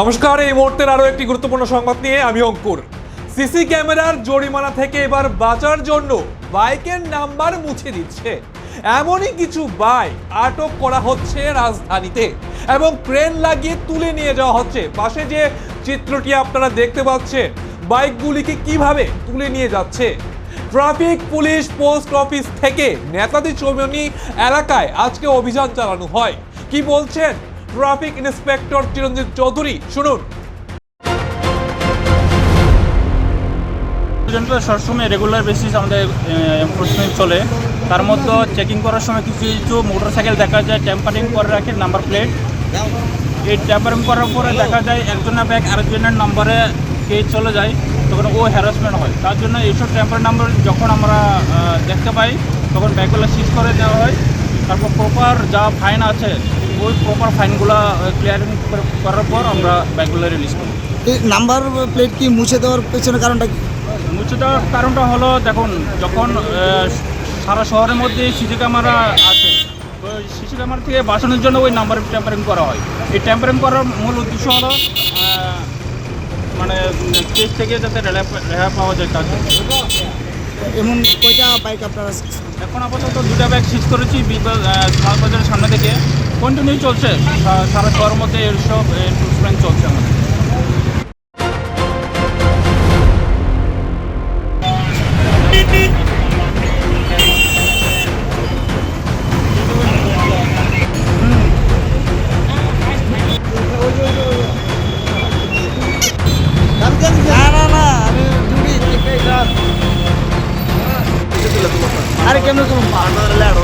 নমস্কার, এই মুহূর্তের আরও একটি গুরুত্বপূর্ণ সংবাদ নিয়ে আমি অঙ্কুর। সিসি ক্যামেরার জরিমানা থেকে এবার বাঁচার জন্য বাইকের নাম্বার মুছে দিচ্ছে। এমনই কিছু বাইক আটক করা হচ্ছে রাজধানীতে এবং ক্রেন লাগিয়ে তুলে নিয়ে যাওয়া হচ্ছে। পাশে যে চিত্রটি আপনারা দেখতে পাচ্ছেন, বাইকগুলিকে কীভাবে তুলে নিয়ে যাচ্ছে? ট্রাফিক, পুলিশ, পোস্ট অফিস থেকে নেতাজি চৌমনি এলাকায় আজকে অভিযান চালানো হয়। কি বলছেন ট্রাফিক ইন্সপেক্টর চিরঞ্জিত চৌধুরী, শুনুন। সবসময় রেগুলার বেসিস আমাদের এনফোর্সমেন্ট চলে। তার মধ্যে চেকিং করার সময় কিছু কিছু মোটরসাইকেল দেখা যায় ট্যাম্পারিং করে রাখে নাম্বার প্লেট এই ট্যাম্পারিং করার পরে দেখা যায় একজনের ব্যাগ আরেকজনের নাম্বারে কে চলে যায়, তখন ও হ্যারাসমেন্ট হয়। তার জন্য এইসব টেম্পারি নাম্বার যখন আমরা দেখতে পাই, তখন ব্যাগগুলো সিজ করে দেওয়া হয়। তারপর প্রপার যা ফাইন আছে ওই প্রপার ফাইনগুলো ক্লিয়ারিং করার পর আমরা ব্যাগগুলো রিলিজ করি এই নাম্বার প্লেট কি মুছে দেওয়ার পেছনে কারণটা কি? মুছে দেওয়ার কারণটা হলো দেখুন যখন সারা শহরের মধ্যে সিসি ক্যামেরা আছে তো সিসি ক্যামেরা থেকে বাঁচানোর জন্য ওই নাম্বার ট্যাম্পারিং করা হয়। এই ট্যাম্পারিং করার মূল উদ্দেশ্য হলো মানে কেস থেকে যাতে রেহাই পাওয়া যায় তার জন্য। এমন কয়টা বাইক আপনারা এখন আপাতত দুটা ব্যাগ সিজ করেছি স্মার্ট বাজারের সামনে থেকে। কন্টিনিউ চলছে। সারা শহরের মধ্যে এইসব সব চলছে আমাদের। আরে কেমন তুমি তোমার